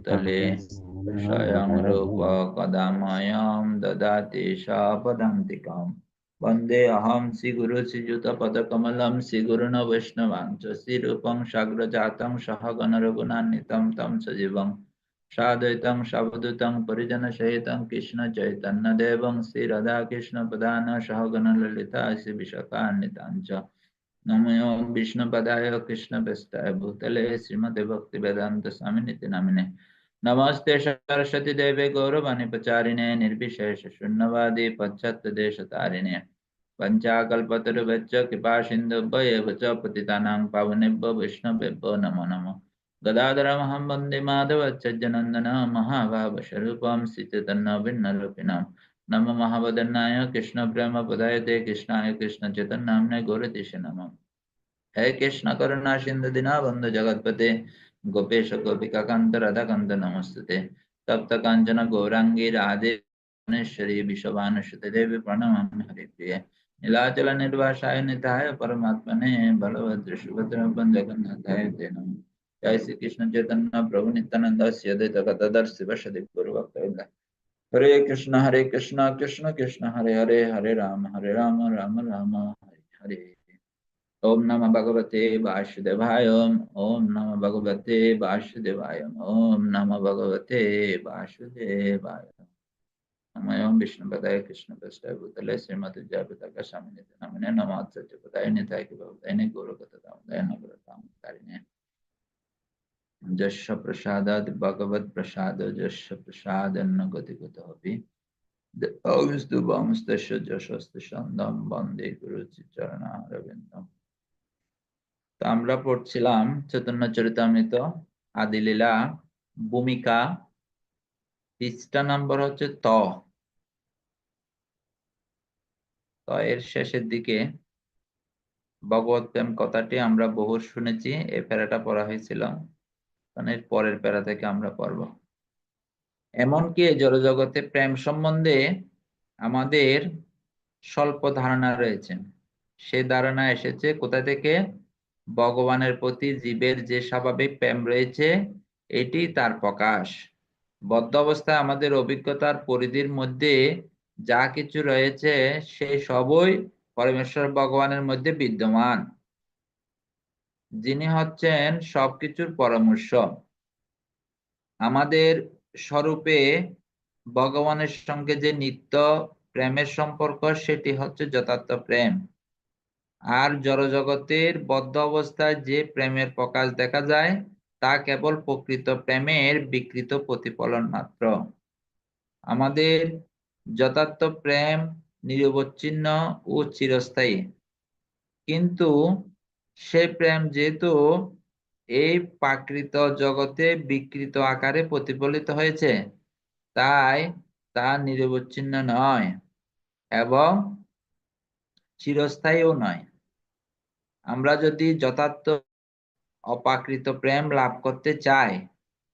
भूतले स्वयं रूप कदामयं ददाति शापदान्तिकां वन्दे अहं श्रीगुरुश्रीयुतपदकमलं श्रीगुरुण वैष्णवाञ्च श्रीरूपं साग्रजातं सहगणरघुनान्वितं तं सजीवं साद्वैतं सावधूतं परिजनसहितं कृष्णचैतन्यदेवं श्रीराधाकृष्णपदान सहगणललिता श्रीविशाखान्विताञ्च नमो विष्णुपदाय कृष्णपृष्ठाय भूतले श्रीमते भक्तिवेदान्त स्वामिनिति नामिने नमस्ते सरस्वती देवे गौरवाणी प्रचारिणे, निर्विशेष शून्यवादी पश्चात्य देश तारिणे पञ्चाकल्पतरुभ्यश्च कृपा सिन्धुभ्येव च पतितानां पावनेभ्यो वैष्णवेभ्यो नमो नमः। गदाधरमहं वंदे माधवच्चनन्दन महाभावस्वरूपं श्रीचैतन्यभिन्नरूपिणां नम महावदन्नाय, कृष्ण प्रेम पदायते, कृष्णाय कृष्ण चैतन्नाम्ने गौरतीश नम। हे कृष्ण, करुणा सिंधु दीनबंधु जगतपते गोपेश गोपिका कांत राधा कांत नमस्ते तप्त कांचन गौरांगी राधे श्री विश्वभानुसुते देवी प्रणमामि हरिप्रिय। नीलाचल निर्वासाय निताय परमात्मने बलभद्र सुभद्र जगन्नाथाय नमः। जय श्री कृष्ण चैतन्य प्रभु नित्यानंद गदाधर शिवसदि गुरु भक्त हरे कृष्ण हरे कृष्ण कृष्ण कृष्ण, हरे हरे हरे राम हरे राम राम राम, हरे हरे। ओम नम भगवते वासुदेवाय ओम नम भगवते वासुदेवाय ओम नम भगवते वासुदेवाय नमयम विष्णु पदाय कृष्ण पदाय भूतले श्रीमद जयपिता का स्वामी नित्य नमने नमाज सत्य पदाय निताय के भवदाय ने गौरव कथादाय नवरताम कारिणे जश प्रसादाद भगवत प्रसाद जश प्रसाद न गति गतोपि August Dubamstesha Jashastashandam Bande Guru Chicharanarabindam তো আমরা পড়ছিলাম চৈতন্য চরিতামৃত, আদিলীলা, ভূমিকা। পৃষ্ঠা নাম্বার হচ্ছে ত। এর শেষের দিকে ভগবত প্রেম কথাটি আমরা বহু শুনেছি এই প্যারাটা পড়া হয়েছিল। মানে পরের প্যারা থেকে আমরা পড়ব। এমনকি জড়জগতে প্রেম সম্বন্ধে আমাদের স্বল্প ধারণা রয়েছে। সে ধারণা এসেছে কোথা থেকে? ভগবানের প্রতি জীবের যে স্বাভাবিক প্রেম রয়েছে, এটি তার প্রকাশ। বদ্ধ অবস্থায় আমাদের অভিজ্ঞতার পরিধির মধ্যে যা কিছু রয়েছে, সে সবই পরমেশ্বর ভগবানের মধ্যে বিদ্যমান। যিনি হচ্ছেন সবকিছুর পরামর্শ। আমাদের স্বরূপে ভগবানের সঙ্গে যে নিত্য প্রেমের সম্পর্ক, সেটি হচ্ছে যথার্থ প্রেম। আর জড়জগতের বদ্ধ অবস্থায় যে প্রেমের প্রকাশ দেখা যায়, তা কেবল প্রকৃত প্রেমের বিকৃত প্রতিফলন মাত্র। আমাদের যথার্থ প্রেম নিরবচ্ছিন্ন ও চিরস্থায়ী। কিন্তু সে প্রেম যেহেতু এই প্রাকৃত জগতে বিকৃত আকারে প্রতিফলিত হয়েছে, তাই তা নিরবচ্ছিন্ন নয় এবং চিরস্থায়ীও নয়। আমরা যদি যথার্থ অপাকৃত প্রেম লাভ করতে চাই,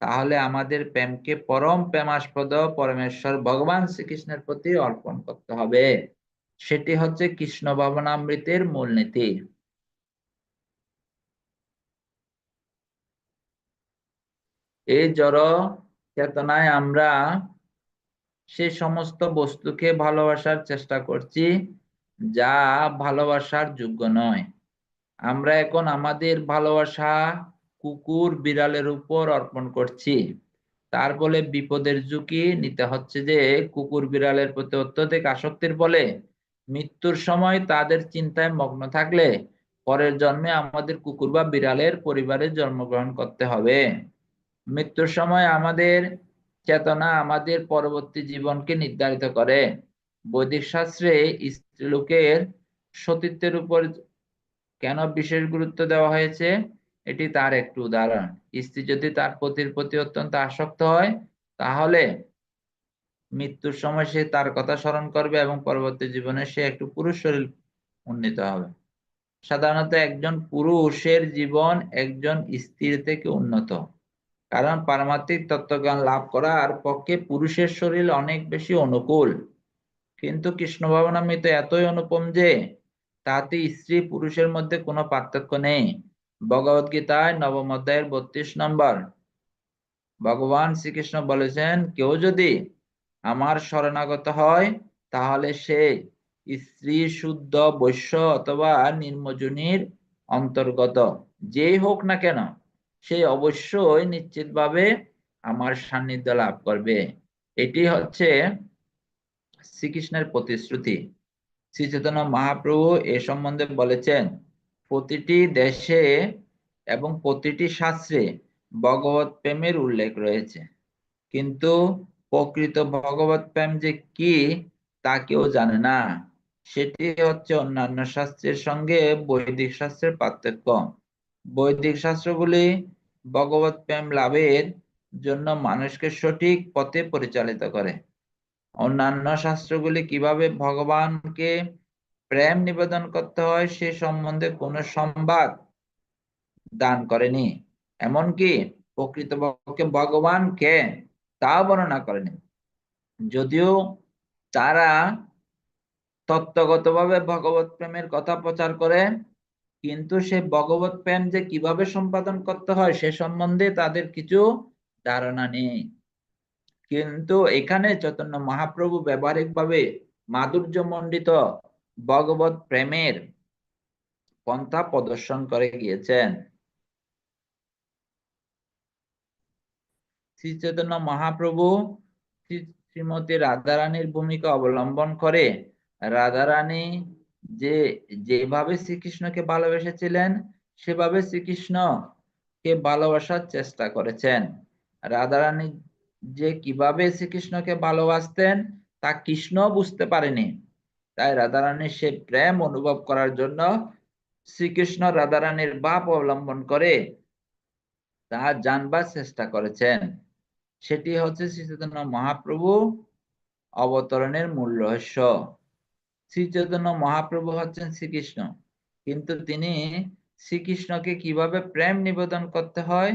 তাহলে আমাদের প্রেমকে পরম প্রেমাস্পদ পরমেশ্বর ভগবান শ্রীকৃষ্ণের প্রতি অর্পণ করতে হবে। সেটি হচ্ছে কৃষ্ণ ভাবনামৃতের মূলনীতি এই জড় চেতনায় আমরা সে সমস্ত বস্তুকে ভালোবাসার চেষ্টা করছি, যা ভালোবাসার যোগ্য নয়। আমরা এখন আমাদের ভালোবাসা কুকুর বিড়ালের উপর অর্পণ করছি। তার বলে বিপদের ঝুঁকি নিতে হচ্ছে যে, কুকুর বিড়ালের প্রতি অত্যধিক আসক্তির বলে মৃত্যুর সময় তাদের চিন্তায় মগ্ন থাকলে পরের জন্মে আমাদের কুকুর বা বিড়ালের পরিবারে জন্মগ্রহণ করতে হবে। মৃত্যুর সময় আমাদের চেতনা আমাদের পরবর্তী জীবনকে নির্ধারিত করে। বৈদিক শাস্ত্রে স্ত্রীলোকের সতীত্বের উপর কেন বিশেষ গুরুত্ব দেওয়া হয়েছে? এটি তার একটি উদাহরণ। স্ত্রী যদি তার পতির প্রতি অত্যন্ত আসক্ত হয়, তাহলে মৃত্যুর সময় সে তার কথা স্মরণ করবে এবং পরবর্তী জীবনে সে একটু পুরুষ শরীর উন্নীত হবে। সাধারণত একজন পুরুষের জীবন একজন স্ত্রীর থেকে উন্নত। কারণ পারমাত্মিক তত্ত্বজ্ঞান লাভ করার পক্ষে পুরুষের শরীর অনেক বেশি অনুকূল। কিন্তু কৃষ্ণ ভাবনামৃত এতই অনুপম যে তাতে স্ত্রী পুরুষের মধ্যে কোনো পার্থক্য নেই। ভগবত গীতায় নবম অধ্যায়ের বত্রিশ নম্বর। ভগবান শ্রীকৃষ্ণ বলেছেন, কেউ যদি আমার শরণাগত হয়, তাহলে সে স্ত্রী শুদ্ধ, বৈশ্য অথবা নির্মজনীর অন্তর্গত। যেই হোক না কেন, সে অবশ্যই নিশ্চিতভাবে আমার সান্নিধ্য লাভ করবে। এটি হচ্ছে শ্রীকৃষ্ণের প্রতিশ্রুতি। শ্রী চৈতন্য মহাপ্রভু এ সম্বন্ধে বলেছেন, প্রতিটি দেশে এবং প্রতিটি শাস্ত্রে ভগবত প্রেমের উল্লেখ রয়েছে। কিন্তু প্রকৃত ভগবত প্রেম যে কি তা কেউ জানে না। সেটি হচ্ছে অন্যান্য শাস্ত্রের সঙ্গে বৈদিক শাস্ত্রের পার্থক্য। বৈদিক শাস্ত্রগুলি ভগবত প্রেম লাভের জন্য মানুষকে সঠিক পথে পরিচালিত করে। অন্যান্য শাস্ত্রগুলি কীভাবে ভগবানকে প্রেম নিবেদন করতে হয় সে সম্বন্ধে কোনো সংবাদ দান করেনি। এমনকি প্রকৃতপক্ষে ভগবান কে তা বর্ণনা করেনি। যদিও তারা তত্ত্বগতভাবে ভগবত প্রেমের কথা প্রচার করে, কিন্তু সে ভগবত প্রেম যে কীভাবে সম্পাদন করতে হয় সে সম্বন্ধে তাদের কিছু ধারণা নেই। কিন্তু এখানে চৈতন্য মহাপ্রভু ব্যবহারিকভাবে মাধুর্য মণ্ডিত ভগবত প্রেমের পন্থা প্রদর্শন করে গিয়েছেন। শ্রী চৈতন্য মহাপ্রভু শ্রীমতী রাধারানীর ভূমিকা অবলম্বন করে রাধারানী যে, যেভাবে শ্রীকৃষ্ণকে ভালোবেসেছিলেন, সেভাবে শ্রীকৃষ্ণকে ভালোবাসার চেষ্টা করেছেন। রাধারানী যে কীভাবে শ্রীকৃষ্ণকে ভালোবাসতেন, তা কৃষ্ণ বুঝতে পারেনি। তাই রাধারানীর সে প্রেম অনুভব করার জন্য শ্রীকৃষ্ণ রাধারানীর বাপ অবলম্বন করে তা জানবার চেষ্টা করেছেন। সেটি হচ্ছে শ্রী চৈতন্য মহাপ্রভু অবতরণের মূল রহস্য। শ্রী চৈতন্য মহাপ্রভু হচ্ছেন শ্রীকৃষ্ণ, কিন্তু তিনি শ্রীকৃষ্ণকে কীভাবে প্রেম নিবেদন করতে হয়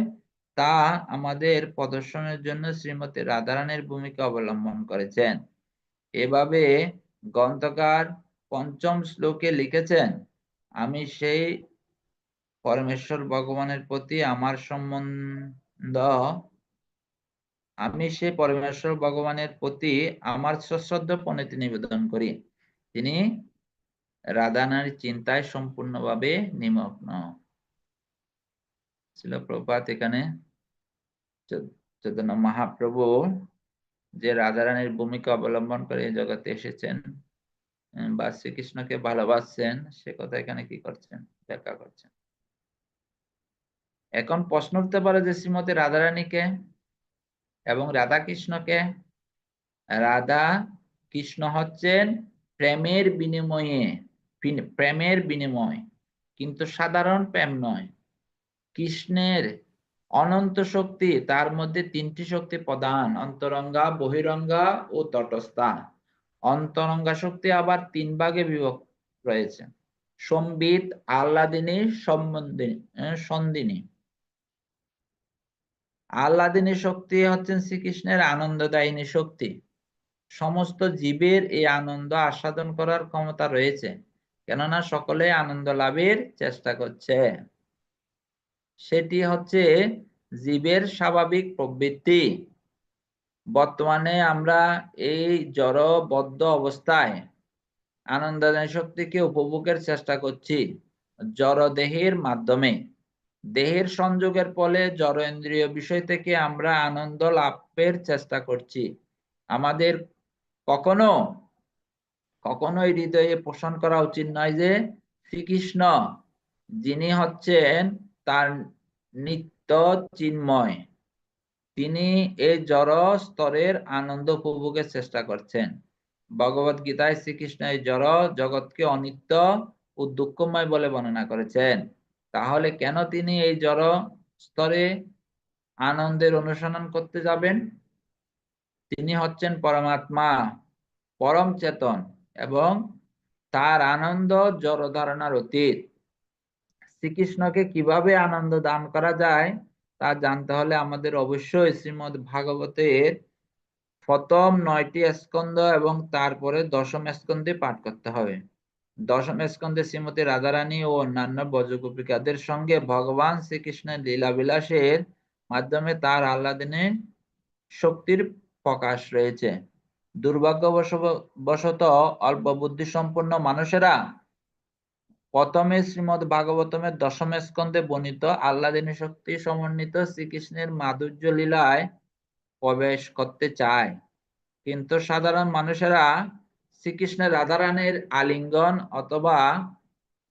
তা আমাদের প্রদর্শনের জন্য শ্রীমতী রাধারানের ভূমিকা অবলম্বন করেছেন। এভাবে গ্রন্থকার পঞ্চম শ্লোকে লিখেছেন, আমি সেই পরমেশ্বর ভগবানের প্রতি আমার সম্বন্ধ, আমি সেই পরমেশ্বর ভগবানের প্রতি আমার সশ্রদ্ধ পণিতি নিবেদন করি। তিনি রাধানার চিন্তায় সম্পূর্ণভাবে নিমগ্ন। ছিল প্রপাত এখানে। চৈতন্য মহাপ্রভু যে রাধারানীর ভূমিকা অবলম্বন করে জগতে এসেছেন বা শ্রীকৃষ্ণকে ভালোবাসছেন, সে কথা এখানে কি করছেন? ব্যাখ্যা করছেন। এখন প্রশ্ন উঠতে পারে যে শ্রীমতী রাধারানীকে এবং রাধা কৃষ্ণকে রাধা কৃষ্ণ হচ্ছেন প্রেমের বিনিময়ে প্রেমের বিনিময়, কিন্তু সাধারণ প্রেম নয়। কৃষ্ণের অনন্ত শক্তি, তার মধ্যে তিনটি শক্তি প্রধান, অন্তরঙ্গা, বহিরঙ্গা ও তটস্থা অন্তরঙ্গা শক্তি আবার তিন ভাগে বিভক্ত রয়েছে। সম্বিত আল্লাদিনী সম্বন্ধিনী সন্দিনী। আল্লাদিনী শক্তি হচ্ছেন শ্রীকৃষ্ণের আনন্দদায়িনী শক্তি। সমস্ত জীবের এই আনন্দ আস্বাদন করার ক্ষমতা রয়েছে, কেননা সকলে আনন্দ লাভের চেষ্টা করছে। সেটি হচ্ছে জীবের স্বাভাবিক প্রবৃত্তি। বর্তমানে আমরা এই জড়বদ্ধ অবস্থায় আনন্দদায়ী শক্তিকে উপভোগের চেষ্টা করছি জড় দেহের মাধ্যমে। দেহের সংযোগের ফলে জড়েন্দ্রীয় বিষয় থেকে আমরা আনন্দ লাভের চেষ্টা করছি। আমাদের কখনো কখনোই হৃদয়ে পোষণ করা উচিত নয় যে শ্রীকৃষ্ণ যিনি হচ্ছেন তার নিত্য চিন্ময় তিনি এই জড় স্তরের আনন্দ উপভোগের চেষ্টা করছেন। ভগবত গীতায় শ্রীকৃষ্ণ এই জড় জগৎকে অনিত্য ও দুঃখময় বলে বর্ণনা করেছেন। তাহলে কেন তিনি এই জড় স্তরে আনন্দের অনুসরণ করতে যাবেন? তিনি হচ্ছেন পরমাত্মা, পরম চেতন এবং তার আনন্দ জড় ধারণার অতীত। শ্রীকৃষ্ণকে কীভাবে আনন্দ দান করা যায় তা জানতে হলে আমাদের অবশ্যই শ্রীমদ ভাগবতের প্রথম নয়টি স্কন্ধ এবং তারপরে দশম স্কন্ধে পাঠ করতে হবে। দশম স্কন্ধে শ্রীমতী রাধারানী ও অন্যান্য ব্রজগোপিকাদের সঙ্গে ভগবান শ্রীকৃষ্ণের লীলা বিলাসের মাধ্যমে তার আল্লাদিনের শক্তির প্রকাশ রয়েছে। দুর্ভাগ্যবশত অল্প বুদ্ধি সম্পন্ন মানুষেরা প্রথমে শ্রীমদ ভাগবতমের দশম স্কন্ধে বর্ণিত আল্লাদিনী শক্তি সমন্বিত শ্রীকৃষ্ণের মাধুর্য লীলায় প্রবেশ করতে চায়। কিন্তু সাধারণ মানুষেরা শ্রীকৃষ্ণের রাধারানের আলিঙ্গন অথবা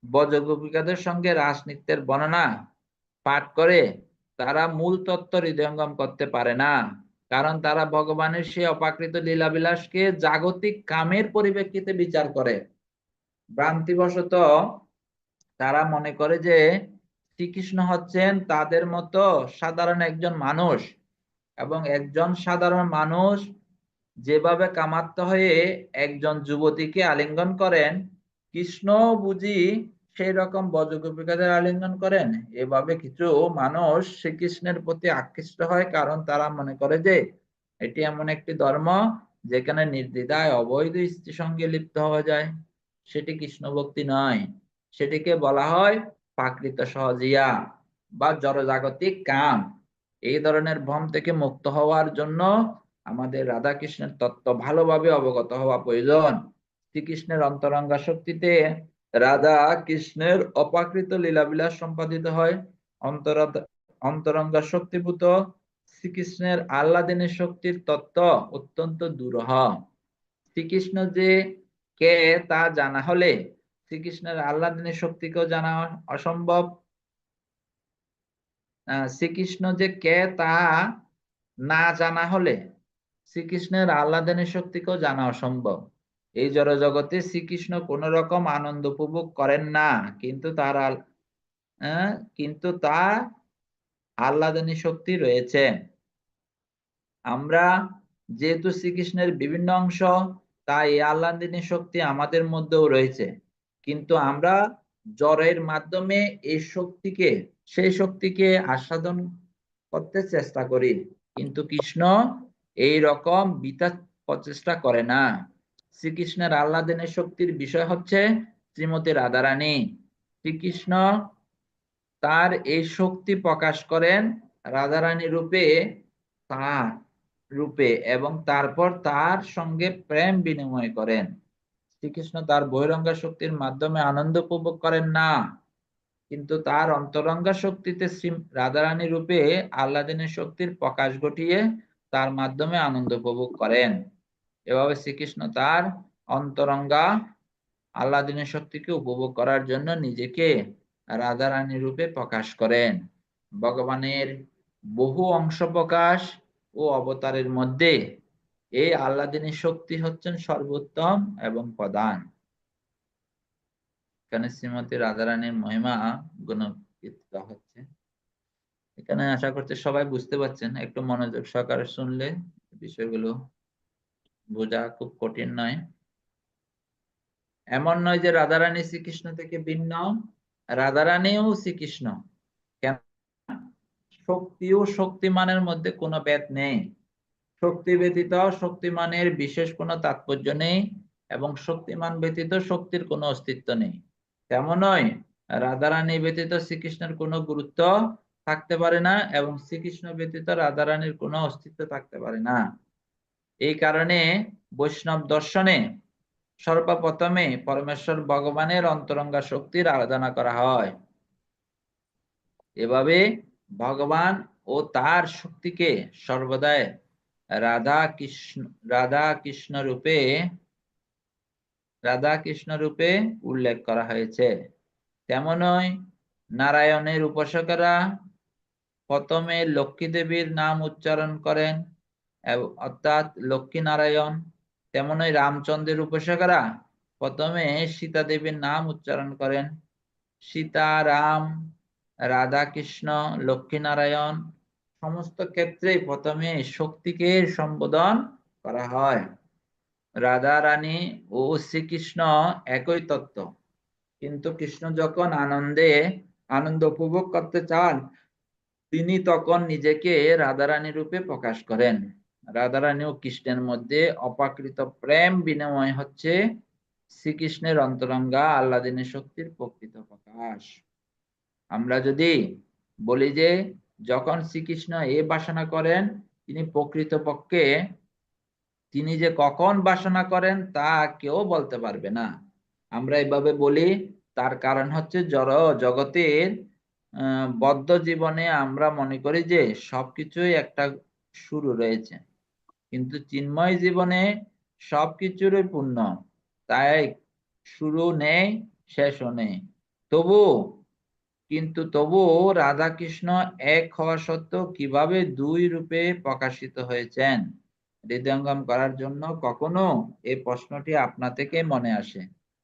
বজগোপিকাদের সঙ্গে রাজনৃত্যের বর্ণনা পাঠ করে তারা মূল তত্ত্ব হৃদয়ঙ্গম করতে পারে না, কারণ তারা ভগবানের সেই অপাকৃত লীলাবিলাসকে জাগতিক কামের পরিপ্রেক্ষিতে বিচার করে। ভ্রান্তিবশত তারা মনে করে যে শ্রীকৃষ্ণ হচ্ছেন তাদের মতো সাধারণ একজন মানুষ এবং একজন সাধারণ মানুষ যেভাবে কামাত্ম হয়ে একজন যুবতীকে আলিঙ্গন করেন, কৃষ্ণ বুঝি সেই রকম বজগোপিকাদের আলিঙ্গন করেন। এভাবে কিছু মানুষ শ্রীকৃষ্ণের প্রতি আকৃষ্ট হয় কারণ তারা মনে করে যে এটি এমন একটি ধর্ম যেখানে নির্দ্বিধায় অবৈধ স্ত্রী সঙ্গে লিপ্ত হওয়া যায়। সেটি কৃষ্ণ ভক্তি নয়। সেটিকে বলা হয় প্রাকৃত সহজিয়া বা জড়জাগতিক কাম। এই ধরনের ভ্রম থেকে মুক্ত হওয়ার জন্য আমাদের রাধা কৃষ্ণের তত্ত্ব ভালোভাবে অবগত হওয়া প্রয়োজন। শ্রীকৃষ্ণের অন্তরঙ্গা শক্তিতে রাধা কৃষ্ণের অপাকৃত লীলাবিলাস সম্পাদিত হয়। অন্তর অন্তরঙ্গা শক্তিভূত শ্রীকৃষ্ণের আল্লাদিনের শক্তির তত্ত্ব অত্যন্ত দুরহ। শ্রীকৃষ্ণ যে কে তা জানা হলে শ্রীকৃষ্ণের আল্লাদিনের শক্তিকেও জানা অসম্ভব। শ্রীকৃষ্ণ যে কে তা না জানা হলে শ্রীকৃষ্ণের আল্লাদিনের শক্তিকেও জানা অসম্ভব। এই জড় জগতে শ্রীকৃষ্ণ কোন রকম আনন্দ উপভোগ করেন না, কিন্তু তার কিন্তু তা আল্লাদানী শক্তি রয়েছে। আমরা যেহেতু শ্রীকৃষ্ণের বিভিন্ন অংশ, তাই এই আল্লাদিনী শক্তি আমাদের মধ্যেও রয়েছে। কিন্তু আমরা জ্বরের মাধ্যমে এই শক্তিকে, সেই শক্তিকে আস্বাদন করতে চেষ্টা করি। কিন্তু কৃষ্ণ এই রকম বিতা প্রচেষ্টা করে না। শ্রীকৃষ্ণের আল্লাদিনের শক্তির বিষয় হচ্ছে শ্রীমতী রাধারানী। শ্রীকৃষ্ণ তার এই শক্তি প্রকাশ করেন রাধারানী রূপে, তার রূপে এবং তারপর তার সঙ্গে প্রেম বিনিময় করেন। শ্রীকৃষ্ণ তার বহিরঙ্গা শক্তির মাধ্যমে আনন্দ উপভোগ করেন না। কিন্তু তার অন্তরঙ্গা শক্তিতে শ্রী রাধারানী রূপে আল্লাদিনের শক্তির প্রকাশ ঘটিয়ে তার মাধ্যমে আনন্দ উপভোগ করেন। এভাবে শ্রীকৃষ্ণ তার অন্তরঙ্গা আল্লাদিনের শক্তিকে উপভোগ করার জন্য নিজেকে রাধারানী রূপে প্রকাশ করেন। ভগবানের বহু অংশ প্রকাশ ও অবতারের মধ্যে এই আল্লাদিনের শক্তি হচ্ছেন সর্বোত্তম এবং প্রধান। এখানে শ্রীমতী রাধারানীর মহিমা গুণকীর্তিত হচ্ছে। এখানে আশা করছি সবাই বুঝতে পারছেন, একটু মনোযোগ সহকারে শুনলে বিষয়গুলো বোঝা খুব কঠিন নয়। এমন নয় যে রাধারানী শ্রীকৃষ্ণ থেকে ভিন্ন, রাধারানীও শ্রীকৃষ্ণ। কেন? শক্তি ও শক্তিমানের মধ্যে কোনো ভেদ নেই। শক্তি ব্যতীত শক্তিমানের বিশেষ কোনো তাৎপর্য নেই এবং শক্তিমান ব্যতীত শক্তির কোনো অস্তিত্ব নেই। তেমনই রাধারানী ব্যতীত শ্রীকৃষ্ণের কোনো গুরুত্ব থাকতে পারে না এবং শ্রীকৃষ্ণ ব্যতীত রাধারানীর কোনো অস্তিত্ব থাকতে পারে না। এই কারণে বৈষ্ণব দর্শনে সর্বপ্রথমে পরমেশ্বর ভগবানের অন্তরঙ্গা শক্তির আরাধনা করা হয়। এভাবে ভগবান ও তার শক্তিকে সর্বদাই রাধা কৃষ্ণ রাধা কৃষ্ণ রূপে রাধা কৃষ্ণ রূপে উল্লেখ করা হয়েছে। তেমনই নারায়ণের উপাসকেরা প্রথমে লক্ষ্মী দেবীর নাম উচ্চারণ করেন অর্থাৎ লক্ষ্মী নারায়ণ তেমনই রামচন্দ্রের উপাসকেরা প্রথমে সীতা দেবীর নাম উচ্চারণ করেন। সীতা রাম রাধা কৃষ্ণ লক্ষ্মী নারায়ণ সমস্ত ক্ষেত্রে প্রথমে শক্তিকে সম্বোধন করা হয়। রাধা, রানী ও শ্রীকৃষ্ণ একই তত্ত্ব। কিন্তু কৃষ্ণ যখন আনন্দে, আনন্দ উপভোগ করতে চান, তিনি তখন নিজেকে রাধারানী রূপে প্রকাশ করেন। রাধারানী ও কৃষ্ণের মধ্যে অপাকৃত প্রেম বিনিময় হচ্ছে শ্রীকৃষ্ণের অন্তরঙ্গা আল্লাদিনের শক্তির প্রকৃত প্রকাশ। আমরা যদি বলি যে যখন শ্রীকৃষ্ণ এ বাসনা করেন, তিনি প্রকৃতপক্ষে, তিনি যে কখন বাসনা করেন তা কেউ বলতে পারবে না। আমরা এভাবে বলি, তার কারণ হচ্ছে জড় জগতের বদ্ধ জীবনে আমরা মনে করি যে সবকিছুই একটা শুরু রয়েছে। কিন্তু চিন্ময় জীবনে সবকিছুরই পূর্ণ। তাই শুরু নেই, শেষও নেই। তবু কিন্তু তবু রাধা কৃষ্ণ এক হওয়া সত্ত্বেও কীভাবে দুই রূপে প্রকাশিত হয়েছেন? হৃদয়ঙ্গম করার জন্য কখনো এই প্রশ্নটি আপনা থেকে মনে আসে।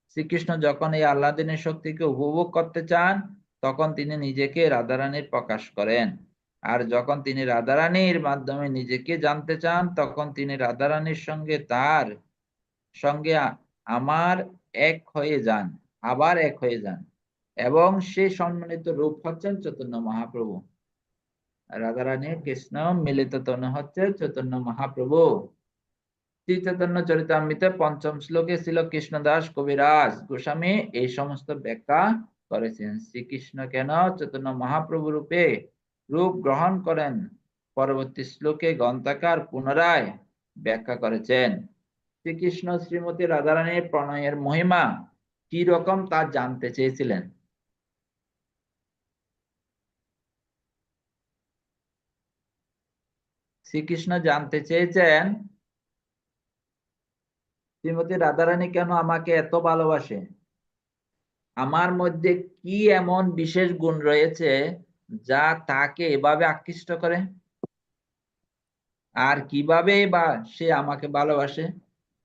শ্রীকৃষ্ণ যখন এই আল্লাদিনের শক্তিকে উপভোগ করতে চান, তখন তিনি নিজেকে রাধারানীর প্রকাশ করেন। আর যখন তিনি রাধারানীর মাধ্যমে নিজেকে জানতে চান, তখন তিনি রাধারানীর সঙ্গে তার সঙ্গে আমার এক হয়ে যান, আবার এক হয়ে যান। এবং সে সম্মানিত রূপ হচ্ছেন চৈতন্য মহাপ্রভু। রাধারানী, কৃষ্ণ মিলিত তনু হচ্ছে চৈতন্য মহাপ্রভু। শ্রী চৈতন্য চরিতামৃতে পঞ্চম শ্লোকে ছিল কৃষ্ণদাস কবিরাজ গোস্বামী এই সমস্ত ব্যাখ্যা করেছেন। শ্রীকৃষ্ণ কেন চৈতন্য মহাপ্রভু রূপে রূপ গ্রহণ করেন? পরবর্তী শ্লোকে গ্রন্থাকার পুনরায় ব্যাখ্যা করেছেন। শ্রীকৃষ্ণ শ্রীমতী রাধারানীর প্রণয়ের মহিমা কি রকম তা জানতে চেয়েছিলেন। শ্রীকৃষ্ণ জানতে চেয়েছেন, শ্রীমতী রাধারানী কেন আমাকে এত ভালোবাসে? আমার মধ্যে কি এমন বিশেষ গুণ রয়েছে যা তাকে এভাবে আকৃষ্ট করে? আর কীভাবে বা সে আমাকে ভালোবাসে?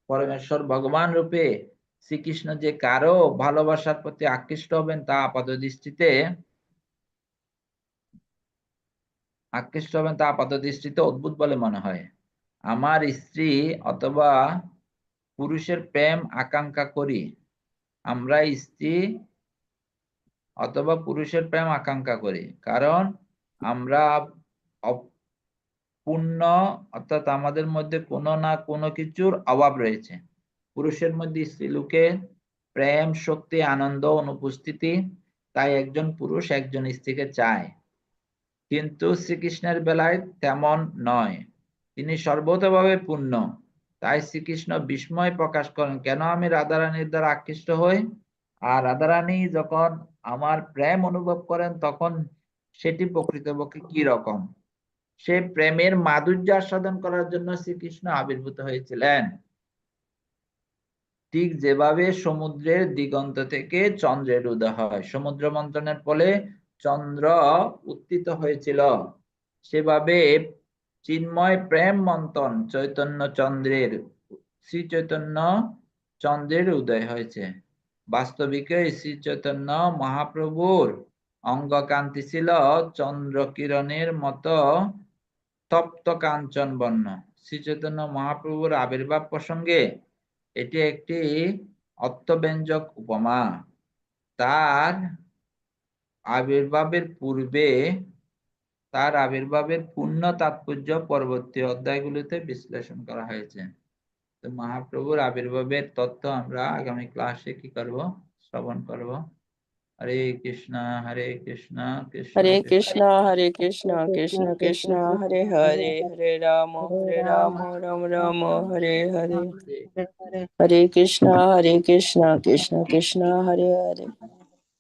পরমেশ্বর ভগবান রূপে শ্রীকৃষ্ণ যে কারও ভালোবাসার প্রতি আকৃষ্ট হবেন তা আপাত দৃষ্টিতে আকৃষ্ট হবেন তা আপাত দৃষ্টিতে অদ্ভুত বলে মনে হয়। আমার স্ত্রী অথবা পুরুষের প্রেম আকাঙ্ক্ষা করি। আমরা স্ত্রী অথবা পুরুষের প্রেম আকাঙ্ক্ষা করি। কারণ আমরা পূর্ণ অর্থাৎ আমাদের মধ্যে কোনো না কোনো কিছুর অভাব রয়েছে। পুরুষের মধ্যে স্ত্রীলোকের প্রেম, শক্তি, আনন্দ, অনুপস্থিতি, তাই একজন পুরুষ একজন স্ত্রীকে চায়। কিন্তু শ্রীকৃষ্ণের বেলায় তেমন নয়। তিনি সর্বতভাবে পূর্ণ। তাই শ্রীকৃষ্ণ বিস্ময় প্রকাশ করেন, কেন আমি রাধারানীর দ্বারা আকৃষ্ট হই? আর রাধারানী যখন আমার প্রেম অনুভব করেন, তখন সেটি প্রকৃতপক্ষে কি রকম? সে প্রেমের মাধুর্য আস্বাদন করার জন্য শ্রীকৃষ্ণ আবির্ভূত হয়েছিলেন। ঠিক যেভাবে সমুদ্রের দিগন্ত থেকে চন্দ্রের উদয় হয়। সমুদ্র মন্থনের ফলে চন্দ্র উত্থিত হয়েছিল। সেভাবে চিন্ময় প্রেম মন্থন চৈতন্য চন্দ্রের, শ্রী চৈতন্য চন্দ্রের উদয় হয়েছে। বাস্তবিকে শ্রী চৈতন্য মহাপ্রভুর অঙ্গকান্তি ছিল চন্দ্র কিরণের মতো তপ্ত কাঞ্চন বর্ণ। শ্রী চৈতন্য মহাপ্রভুর আবির্ভাব প্রসঙ্গে এটি একটি অর্থব্যঞ্জক উপমা। তার আবির্ভাবের পূর্বে তার আবির্ভাবের পূর্ণ তাৎপর্য পরবর্তী অধ্যায়গুলিতে বিশ্লেষণ করা হয়েছে। তো মহাপ্রভুর আবির্ভাবের তত্ত্ব আমরা আগামী ক্লাসে কি করব? শ্রবণ করব। হরে কৃষ্ণ হরে কৃষ্ণ হরে কৃষ্ণ। হরে কৃষ্ণ কৃষ্ণ কৃষ্ণ হরে হরে হরে রাম হরে রাম রাম রাম হরে হরে। হরে কৃষ্ণ হরে কৃষ্ণ কৃষ্ণ কৃষ্ণ হরে হরে।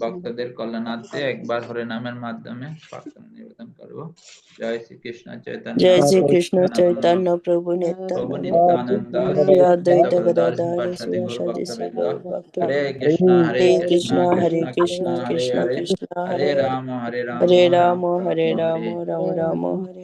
ভক্তদের কল্যাণার্থে একবার হরে নামের মাধ্যমে প্রার্থনা নিবেদন করব। জয় শ্রীকৃষ্ণ চৈতন্য। জয় শ্রীকৃষ্ণ চৈতন্য প্রভু প্রভু নিত্যানন্দ নিত্যানন্দ হরে অদ্বৈত শ্রী গদাধর গদাধর শ্রী ভক্তবৃন্দ, সদস্য ভক্ত হরে কৃষ্ণ হরে হরে কৃষ্ণ কৃষ্ণ হরে কৃষ্ণ কৃষ্ণ কৃষ্ণ হরে কৃষ্ণ হরে কৃষ্ণ হরে হরে রাম হরে রাম হরে। রাম হরে